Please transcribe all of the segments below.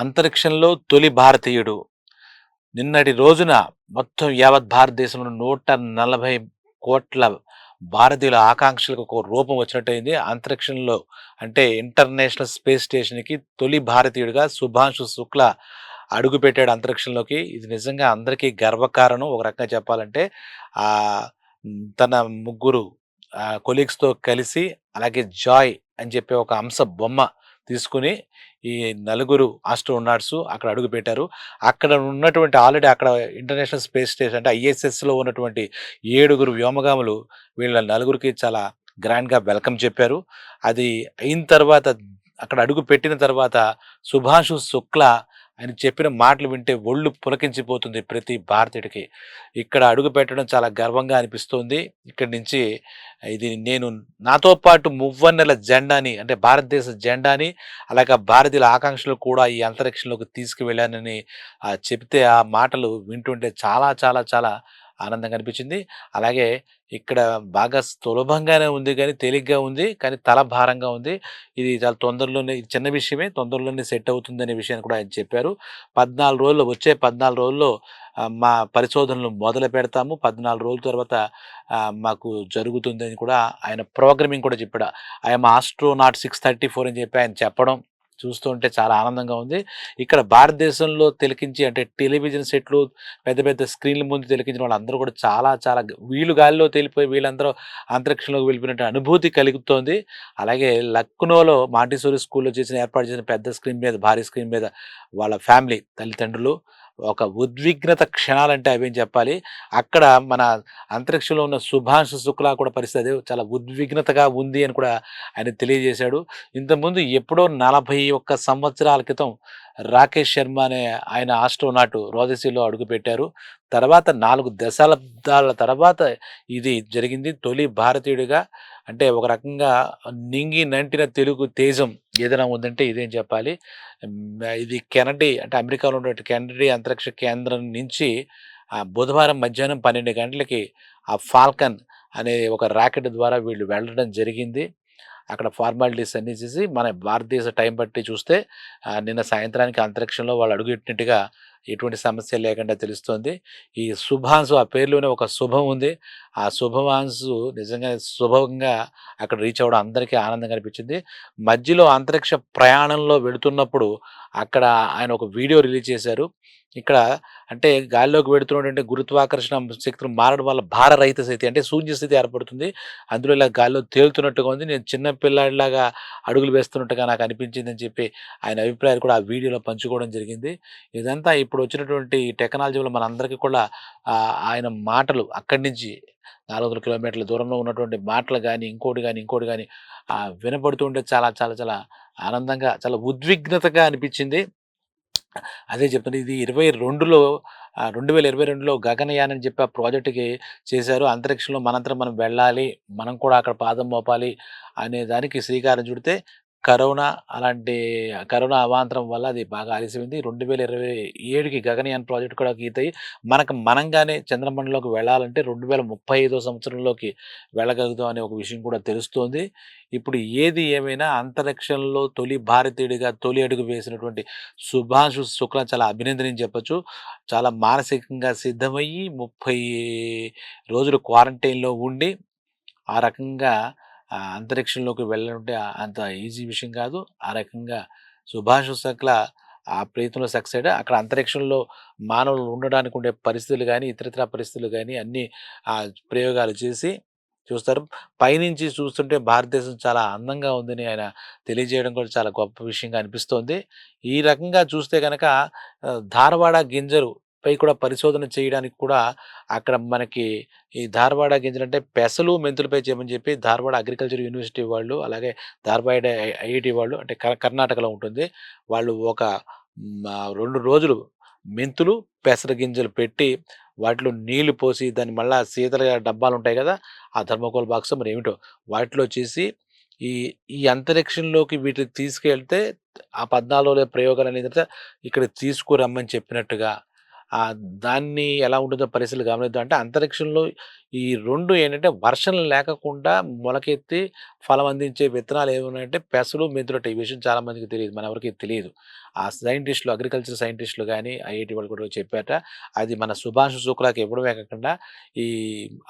అంతరిక్షంలో తొలి భారతీయుడు. నిన్నటి రోజున మొత్తం యావత్ భారతదేశంలో నూట నలభై కోట్ల భారతీయుల ఆకాంక్షలకు ఒక రూపం వచ్చినట్టయింది. అంతరిక్షంలో అంటే ఇంటర్నేషనల్ స్పేస్ స్టేషన్కి తొలి భారతీయుడిగా సుభాంశు శుక్ల అడుగుపెట్టాడు అంతరిక్షంలోకి. ఇది నిజంగా అందరికీ గర్వకారణం. ఒక రకంగా చెప్పాలంటే తన ముగ్గురు కొలీగ్స్తో కలిసి అలాగే జాయ్ అని చెప్పే ఒక అంశ బొమ్మ తీసుకుని ఈ నలుగురు ఆస్ట్రోనాట్స్ అక్కడ అడుగు పెట్టారు. అక్కడ ఉన్నటువంటి ఆల్రెడీ అక్కడ ఇంటర్నేషనల్ స్పేస్ స్టేషన్ అంటే ఐఎస్ఎస్లో ఉన్నటువంటి ఏడుగురు వ్యోమగాములు వీళ్ళ నలుగురికి చాలా గ్రాండ్గా వెల్కమ్ చెప్పారు. అది అయిన తర్వాత అక్కడ అడుగు పెట్టిన తర్వాత సుభాషు శుక్ల ఆయన చెప్పిన మాటలు వింటే ఒళ్ళు పులకించిపోతుంది ప్రతి భారతీయుడికి. ఇక్కడ అడుగు పెట్టడం చాలా గర్వంగా అనిపిస్తుంది. ఇక్కడి నుంచి ఇది నేను నాతో పాటు మువ్వన్నెల జెండాని అంటే భారతదేశ జెండాని అలాగే భారతీయుల ఆకాంక్షలు కూడా ఈ అంతరిక్షంలోకి తీసుకువెళ్ళానని చెప్తే ఆ మాటలు వింటుంటే చాలా చాలా చాలా ఆనందంగా అనిపించింది అలాగే ఇక్కడ బాగా సులభంగానే ఉంది కానీ తేలిగ్గా ఉంది కానీ తల భారంగా ఉంది. ఇది చాలా తొందరలోనే చిన్న విషయమే తొందరలోనే సెట్ అవుతుంది అనే విషయాన్ని కూడా ఆయన చెప్పారు. పద్నాలుగు రోజులు వచ్చే పద్నాలుగు రోజుల్లో మా పరిశోధనలు మొదలు పెడతాము. పద్నాలుగు రోజుల తర్వాత మాకు జరుగుతుందని కూడా ఆయన ప్రోగ్రామింగ్ కూడా చెప్పాడు. ఆయన ఆస్ట్రోనాట్ సిక్స్ థర్టీ ఫోర్ అని చెప్పి ఆయన చెప్పడం చూస్తుంటే చాలా ఆనందంగా ఉంది. ఇక్కడ భారతదేశంలో తిలకించి అంటే టెలివిజన్ సెట్లు పెద్ద పెద్ద స్క్రీన్ల ముందు తిలకించిన వాళ్ళందరూ కూడా చాలా చాలా వీళ్ళు గాలిలో తేలిపోయి వీళ్ళందరూ అంతరిక్షంలోకి వెళ్ళిపోయినట్టు అనుభూతి కలుగుతోంది. అలాగే లక్నోలో మాంటిసోరి స్కూల్లో చేసిన ఏర్పాటు చేసిన పెద్ద స్క్రీన్ మీద భారీ స్క్రీన్ మీద వాళ్ళ ఫ్యామిలీ తల్లిదండ్రులు ఒక ఉద్విగ్నత క్షణాలంటే అవేం చెప్పాలి? అక్కడ మన అంతరిక్షంలో ఉన్న సుభాష్ శుక్లా కూడా పరిస్థితి చాలా ఉద్విగ్నతగా ఉంది అని కూడా ఆయన తెలియజేశాడు. ఇంతకుముందు ఎప్పుడో నలభై ఒక్క సంవత్సరాల క్రితం రాకేష్ శర్మ అనే ఆయన ఆస్ట్రోనాట్ రోజసీలో అడుగుపెట్టారు. తర్వాత నాలుగు దశాబ్దాల తర్వాత ఇది జరిగింది. తొలి భారతీయుడిగా అంటే ఒక రకంగా నింగి నంటిన తెలుగు తేజం ఏదైనా ఉందంటే ఇదేం చెప్పాలి? ఇది కెనడీ అంటే అమెరికాలో ఉన్నటువంటి కెనడీ అంతరిక్ష కేంద్రం నుంచి బుధవారం మధ్యాహ్నం పన్నెండు గంటలకి ఆ ఫాల్కన్ అనే ఒక రాకెట్ ద్వారా వీళ్ళు వెళ్ళడం జరిగింది. అక్కడ ఫార్మాలిటీస్ అన్నీ చేసి మన భారతదేశ టైం బట్టి చూస్తే నిన్న సాయంత్రానికి అంతరిక్షంలో వాళ్ళు అడుగుపెట్టినట్టుగా ఎటువంటి సమస్య లేకుండా తెలుస్తోంది. ఈ శుభాంశు ఆ పేరులోనే ఒక శుభం ఉంది. ఆ శుభవాంశు నిజంగా శుభంగా అక్కడ రీచ్ అవ్వడం అందరికీ ఆనందంగా అనిపించింది. మధ్యలో అంతరిక్ష ప్రయాణంలో వెళుతున్నప్పుడు అక్కడ ఆయన ఒక వీడియో రిలీజ్ చేశారు. ఇక్కడ అంటే గాలిలోకి పెడుతున్నటువంటి గురుత్వాకర్షణ శక్తులు మారడం వల్ల భారరహిత స్థితి అంటే శూన్య స్థితి ఏర్పడుతుంది. అందులో ఇలా గాల్లో తేలుతున్నట్టుగా ఉంది. నేను చిన్న పిల్లాడిలాగా అడుగులు వేస్తున్నట్టుగా నాకు అనిపించింది అని చెప్పి ఆయన అభిప్రాయాలు కూడా ఆ వీడియోలో పంచుకోవడం జరిగింది. ఇదంతా ఈ ఇప్పుడు వచ్చినటువంటి టెక్నాలజీలో మనందరికీ కూడా ఆయన మాటలు అక్కడి నుంచి నాలుగు వందల కిలోమీటర్ల దూరంలో ఉన్నటువంటి మాటలు కానీ ఇంకోటి కానీ ఇంకోటి కానీ వినపడుతుంటే చాలా చాలా చాలా ఆనందంగా చాలా ఉద్విగ్నతగా అనిపించింది. అదే చెప్తున్నా ఇది ఇరవై రెండులో రెండు వేల ఇరవై రెండులో గగనయాన్ అని చెప్పి ఆ ప్రాజెక్టుకి చేశారు. అంతరిక్షంలో మనంతరం మనం వెళ్ళాలి మనం కూడా అక్కడ పాదం మోపాలి అనే దానికి శ్రీకారం చుడితే కరోనా అలాంటి కరోనా అవాంతరం వల్ల అది బాగా ఆలస్యమైంది. రెండు వేల ఇరవై ఏడుకి గగనయాన్ ప్రాజెక్ట్ కూడా గీతాయి మనకు మనంగానే చంద్రమండలంలోకి వెళ్ళాలంటే రెండు వేల ముప్పై ఐదో సంవత్సరంలోకి వెళ్ళగలుగుతాం అనే ఒక విషయం కూడా తెలుస్తోంది. ఇప్పుడు ఏది ఏమైనా అంతరిక్షంలో తొలి భారతీయుడిగా తొలి అడుగు వేసినటువంటి సుభాషు శుక్ల చాలా అభినందనని చెప్పచ్చు. చాలా మానసికంగా సిద్ధమయ్యి ముప్పై రోజులు క్వారంటైన్లో ఉండి ఆ రకంగా అంతరిక్షంలోకి వెళ్ళాలంటే అంత ఈజీ విషయం కాదు. ఆ రకంగా సుభాష్ శుక్ల ఆ ప్రయత్నంలో సక్సెడ్ అక్కడ అంతరిక్షంలో మానవులు ఉండడానికి ఉండే పరిస్థితులు కానీ ఇతరత్ర పరిస్థితులు కానీ అన్ని ప్రయోగాలు చేసి చూస్తారు. పైనుంచి చూస్తుంటే భారతదేశం చాలా అందంగా ఉందని ఆయన తెలియజేయడం కూడా చాలా గొప్ప విషయంగా అనిపిస్తోంది. ఈ రకంగా చూస్తే కనుక ధారవాడ గింజలు పై కూడా పరిశోధన చేయడానికి కూడా అక్కడ మనకి ఈ ధార్వాడ గింజలు అంటే పెసలు మెంతులపై చేయమని చెప్పి ధార్వాడ అగ్రికల్చర్ యూనివర్సిటీ వాళ్ళు అలాగే ధార్వాడ ఐఐటి వాళ్ళు అంటే కర్ణాటకలో ఉంటుంది. వాళ్ళు ఒక రెండు రోజులు మెంతులు పెసర గింజలు పెట్టి వాటిలో నీళ్ళు పోసి దాన్ని మళ్ళీ శీతల డబ్బాలు ఉంటాయి కదా ఆ థర్మోకోల్ బాక్స్ మరి ఏమిటో వాటిలో చేసి ఈ ఈ అంతరిక్షంలోకి వీటిని తీసుకెళ్తే ఆ పద్నాలుగులో ప్రయోగాలు అనేది ఇక్కడ తీసుకురమ్మని చెప్పినట్టుగా దాన్ని ఎలా ఉంటుందో పరిస్థితులు గమనిద్దాం. అంటే అంతరిక్షంలో ఈ రెండు ఏంటంటే వర్షం లేకుండా మొలకెత్తి ఫలం అందించే విత్తనాలు ఏమున్నాయంటే పెసలు, మెంతులట. ఈ విషయం చాలామందికి తెలియదు మన ఎవరికి తెలియదు ఆ సైంటిస్టులు అగ్రికల్చర్ సైంటిస్టులు కానీ ఐఐటి వాళ్ళు కూడా చెప్పారట. అది మన సుభాష్ శుక్లాకి ఇవ్వడమే కాకుండా ఈ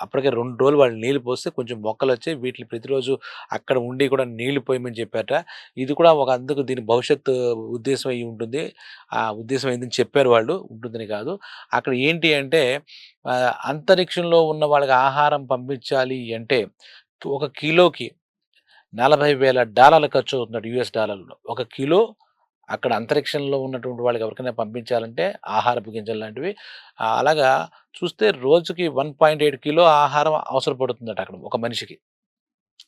అప్పటికే రెండు రోజులు వాళ్ళు నీళ్ళు పోస్తే కొంచెం మొక్కలు వచ్చి వీటిని ప్రతిరోజు అక్కడ ఉండి కూడా నీళ్ళు పోయమని చెప్పారట. ఇది కూడా ఒక అందుకు దీని భవిష్యత్తు ఉద్దేశం అయ్యి ఉంటుంది. ఆ ఉద్దేశం ఏంటని చెప్పారు వాళ్ళు. ఉంటుందని కాదు. అక్కడ ఏంటి అంటే అంతరిక్షంలో ఉన్న వాళ్ళకి ఆహారం పంపించాలి అంటే ఒక కిలోకి నలభై వేల డాలర్లు ఖర్చు అవుతుంది యూఎస్ డాలర్‌లో. ఒక కిలో అక్కడ అంతరిక్షంలో ఉన్నటువంటి వాళ్ళకి ఎవరికైనా పంపించాలంటే ఆహారపు గింజలు లాంటివి. అలాగా చూస్తే రోజుకి 1.8 కిలో ఆహారం అవసరపడుతుందట అక్కడ ఒక మనిషికి.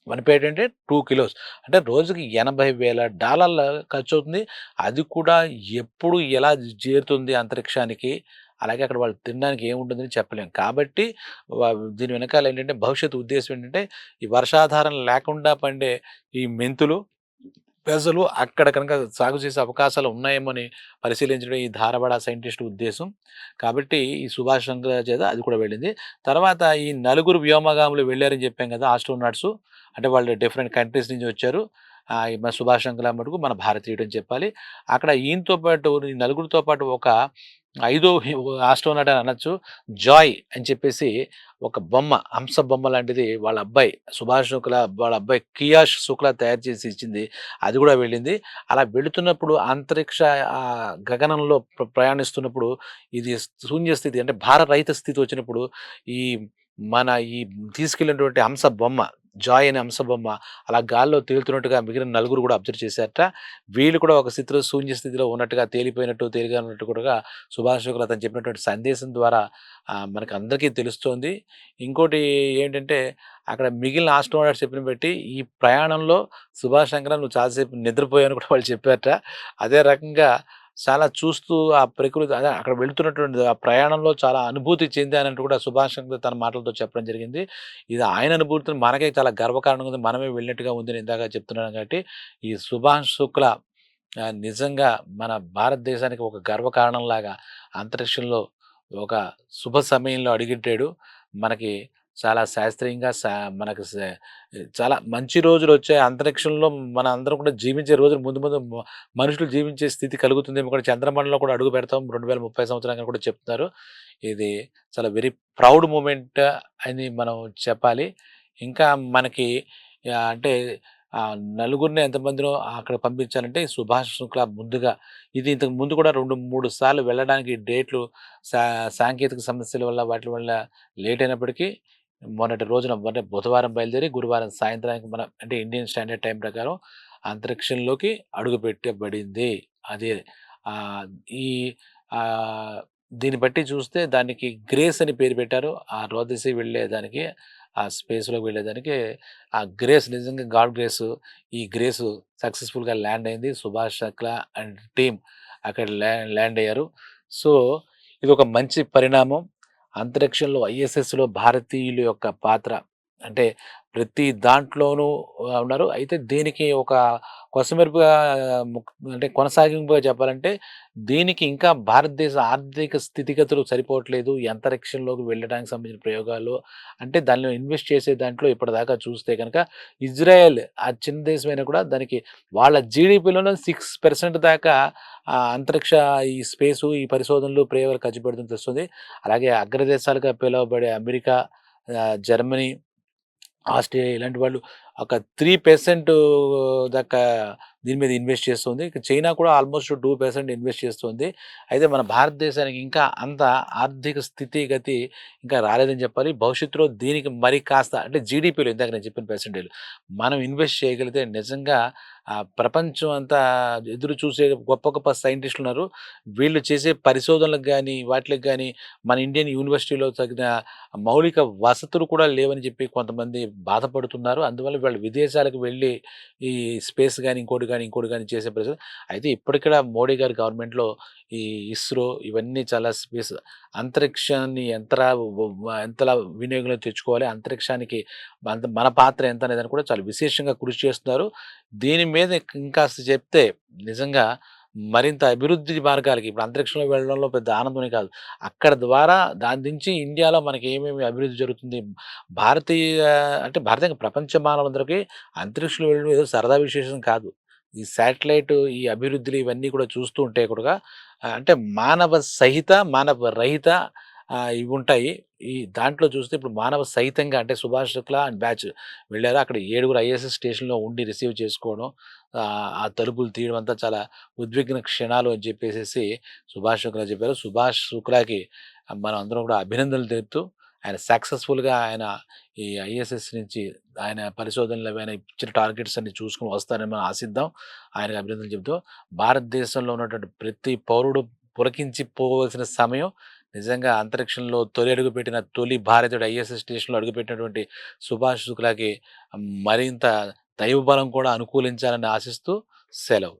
1.8 అంటే టూ కిలోస్. అంటే రోజుకి ఎనభై వేల డాలర్ల ఖర్చు అవుతుంది అది కూడా ఎప్పుడు ఎలా చేరుతుంది అంతరిక్షానికి? అలాగే అక్కడ వాళ్ళు తినడానికి ఏముంటుందని చెప్పలేం. కాబట్టి దీని వెనకాల ఏంటంటే భవిష్యత్తు ఉద్దేశం ఏంటంటే ఈ వర్షాధారం లేకుండా పండే ఈ మెంతులు, ప్రజలు అక్కడ కనుక సాగు చేసే అవకాశాలు ఉన్నాయేమో అని పరిశీలించడం ఈ ధారవాడ సైంటిస్ట్ ఉద్దేశం. కాబట్టి ఈ సుభాష్ చంద్ర చేత అది కూడా వెళ్ళింది. తర్వాత ఈ నలుగురు వ్యోమగాములు వెళ్ళారని చెప్పాం కదా! ఆస్ట్రోనాట్స్ అంటే వాళ్ళు డిఫరెంట్ కంట్రీస్ నుంచి వచ్చారు. మన సుభాష్ శంకర్ మటుకు మన భారతీయుడు అని చెప్పాలి. అక్కడ ఈయనతో పాటు ఈ నలుగురితో పాటు ఒక ఐదో హి అని అనొచ్చు. జాయ్ అని చెప్పేసి ఒక బొమ్మ, హంస బొమ్మ లాంటిది వాళ్ళ అబ్బాయి సుభాష్ శుక్లా వాళ్ళ అబ్బాయి కియాష్ శుక్లా తయారు చేసి ఇచ్చింది. అది కూడా వెళ్ళింది. అలా వెళుతున్నప్పుడు అంతరిక్ష గగనంలో ప్రయాణిస్తున్నప్పుడు ఇది శూన్య స్థితి అంటే భారరహిత స్థితి వచ్చినప్పుడు ఈ మన ఈ తీసుకెళ్ళినటువంటి హంస బొమ్మ, జాయ్ అనే అంశబొమ్మ అలా గాల్లో తేలుతున్నట్టుగా మిగిలిన నలుగురు కూడా అబ్జర్వ్ చేశారట. వీళ్ళు కూడా ఒక స్థితిలో శూన్య స్థితిలో ఉన్నట్టుగా తేలిపోయినట్టు, తేలిగా ఉన్నట్టు కూడా సుభాష్ శుక్లా తను చెప్పినటువంటి సందేశం ద్వారా మనకు అందరికీ తెలుస్తోంది. ఇంకోటి ఏంటంటే అక్కడ మిగిలిన ఆస్ట్రోనాట్స్ చెప్పిన బట్టి ఈ ప్రయాణంలో సుభాష్ శంకర నువ్వు చాలా నిద్రపోయాను కూడా వాళ్ళు చెప్పారట. అదే రకంగా చాలా చూస్తూ ఆ ప్రకృతి అదే అక్కడ వెళ్తున్నటువంటి ఆ ప్రయాణంలో చాలా అనుభూతి చెందానంటూ కూడా సుభాష్ చంద్ర తన మాటలతో చెప్పడం జరిగింది. ఇది ఆయన అనుభూతిని మనకే చాలా గర్వకారణంగా ఉంది. మనమే వెళ్ళినట్టుగా ఉందని ఇందాక చెప్తున్నాను కాబట్టి ఈ సుభాష్ శుక్ల నిజంగా మన భారతదేశానికి ఒక గర్వకారణంలాగా అంతరిక్షంలో ఒక శుభ సమయంలో అడిగిట్టాడు మనకి చాలా శాస్త్రీయంగా సా మనకు చాలా మంచి రోజులు వచ్చాయి అంతరిక్షంలో మన అందరం కూడా జీవించే రోజులు ముందు ముందు మనుషులు జీవించే స్థితి కలుగుతుందేమో కూడా చంద్రమండలంలో కూడా అడుగు పెడతాం 2030 సంవత్సరానికి కూడా చెప్తున్నారు. ఇది చాలా వెరీ ప్రౌడ్ మూమెంట్ అని మనం చెప్పాలి. ఇంకా మనకి అంటే నలుగురిని ఎంతమందినో అక్కడ పంపించాలంటే సుభాష్ శుక్లా ముందుగా ఇది ఇంతకు ముందు కూడా 2, 3 సార్లు వెళ్ళడానికి డేట్లు సా సాంకేతిక సమస్యల వల్ల వాటి వల్ల లేట్ అయినప్పటికీ మొన్నటి రోజున మొన్న బుధవారం బయలుదేరి గురువారం సాయంత్రానికి మన అంటే ఇండియన్ స్టాండర్డ్ టైం ప్రకారం అంతరిక్షంలోకి అడుగుపెట్టబడింది. అదే ఈ దీన్ని బట్టి చూస్తే దానికి గ్రేస్ అని పేరు పెట్టారు. ఆ రోదసి వెళ్ళేదానికి ఆ స్పేస్‌లోకి వెళ్ళేదానికి ఆ గ్రేస్ నిజంగా గాడ్ గ్రేస్ ఈ గ్రేస్ సక్సెస్‌ఫుల్‌గా ల్యాండ్ అయింది. సుభాష్ శుక్లా అండ్ టీమ్ అక్కడ ల్యాండ్ అయ్యారు. సో, ఇది ఒక మంచి పరిణామం. అంతరిక్షంలో ఐఎస్ఎస్‌లో భారతీయుల యొక్క పాత్ర అంటే ప్రతి దాంట్లోనూ ఉన్నారు. అయితే దీనికి ఒక కొసమెరుపుగా ముక్ అంటే కొనసాగింపుగా చెప్పాలంటే దీనికి ఇంకా భారతదేశ ఆర్థిక స్థితిగతులు సరిపోవట్లేదు. అంతరిక్షంలోకి వెళ్ళడానికి సంబంధించిన ప్రయోగాలు అంటే దానిలో ఇన్వెస్ట్ చేసే దాంట్లో ఇప్పటిదాకా చూస్తే కనుక ఇజ్రాయెల్ ఆ చిన్న దేశమైనా కూడా దానికి వాళ్ళ జీడీపీలోనే సిక్స్ పర్సెంట్ దాకా అంతరిక్ష ఈ స్పేసు, ఈ పరిశోధనలు, ప్రయోగాలు ఖర్చు పెడుతుంది తెలుస్తుంది. అలాగే అగ్రదేశాలుగా పిలువబడే అమెరికా, జర్మనీ, ఆస్ట్రేలియా ఇలాంటి వాళ్ళు ఒక త్రీ పర్సెంట్ దాకా దీని మీద ఇన్వెస్ట్ చేస్తుంది. చైనా కూడా ఆల్మోస్ట్ టూ పర్సెంట్ ఇన్వెస్ట్ చేస్తుంది. అయితే మన భారతదేశానికి ఇంకా అంత ఆర్థిక స్థితిగతి ఇంకా రాలేదని చెప్పాలి. భవిష్యత్తులో దీనికి మరి కాస్త అంటే జీడిపిలో ఇందాక నేను చెప్పిన పర్సెంటేజ్ మనం ఇన్వెస్ట్ చేయగలిగితే నిజంగా ప్రపంచం అంతా ఎదురు చూసే గొప్ప గొప్ప సైంటిస్టులు ఉన్నారు. వీళ్ళు చేసే పరిశోధనలకు కానీ వాటికి కానీ మన ఇండియన్ యూనివర్సిటీలో తగిన మౌలిక వసతులు కూడా లేవని చెప్పి కొంతమంది బాధపడుతున్నారు. అందువల్ల వీళ్ళు విదేశాలకు వెళ్ళి ఈ స్పేస్ కానీ ఇంకోటి కానీ ఇంకోటి కానీ చేసే ప్రజలు అయితే ఇప్పటికీ మోడీ గారి గవర్నమెంట్‌లో ఈ ఇస్రో ఇవన్నీ చాలా స్పేస్ అంతరిక్షాన్ని ఎంతలా ఎంతలా వినియోగంలో తెచ్చుకోవాలి, అంతరిక్షానికి అంత మన పాత్ర ఎంత అనేది కూడా చాలా విశేషంగా కృషి చేస్తున్నారు. దీని మీద ఇంకాస్త చెప్తే నిజంగా మరింత అభివృద్ధి మార్గాలకి ఇప్పుడు అంతరిక్షంలో వెళ్ళడంలో పెద్ద ఆనందమే కాదు. అక్కడ ద్వారా దాని నుంచి ఇండియాలో మనకి ఏమేమి అభివృద్ధి జరుగుతుంది. భారతీయ అంటే భారతీయ ప్రపంచ మానవులందరికీ అంతరిక్షంలో వెళ్ళడం ఏదో సరదా విశేషం కాదు. ఈ శాటిలైట్ ఈ అభివృద్ధులు ఇవన్నీ కూడా చూస్తూ ఉంటే కూడా అంటే మానవ సహిత, మానవ రహిత ఇవి ఉంటాయి ఈ దాంట్లో చూస్తే ఇప్పుడు మానవ సహితంగా అంటే సుభాష్ శుక్లా అండ్ బ్యాచ్ వెళ్ళారు అక్కడ ఏడుగురు ఐఎస్ఎస్ స్టేషన్‌లో ఉండి రిసీవ్ చేసుకోవడం. ఆ తలుపులు తీయడం అంతా చాలా ఉద్విగ్న క్షణాలు అని చెప్పేసేసి సుభాష్ శుక్లా చెప్పారు. సుభాష్ శుక్లాకి మనం అందరం కూడా అభినందనలు తెలుపుతూ ఆయన సక్సెస్‌ఫుల్‌గా ఆయన ఈ ఐఎస్ఎస్ నుంచి ఆయన పరిశోధనలు ఆయన ఇచ్చిన టార్గెట్స్ అన్ని చూసుకొని వస్తారని మనం ఆశిద్దాం. ఆయనకు అభినందనలు చెబుతూ భారతదేశంలో ఉన్నటువంటి ప్రతి పౌరుడు పులకించిపోవలసిన సమయం నిజంగా అంతరిక్షంలో తొలి అడుగుపెట్టిన తొలి భారతీయుడు ఐఎస్ఎస్ స్టేషన్‌లో అడుగుపెట్టినటువంటి సుభాష్ శుక్లాకి మరింత దైవబలం కూడా అనుకూలించాలని ఆశిస్తూ సెలవు.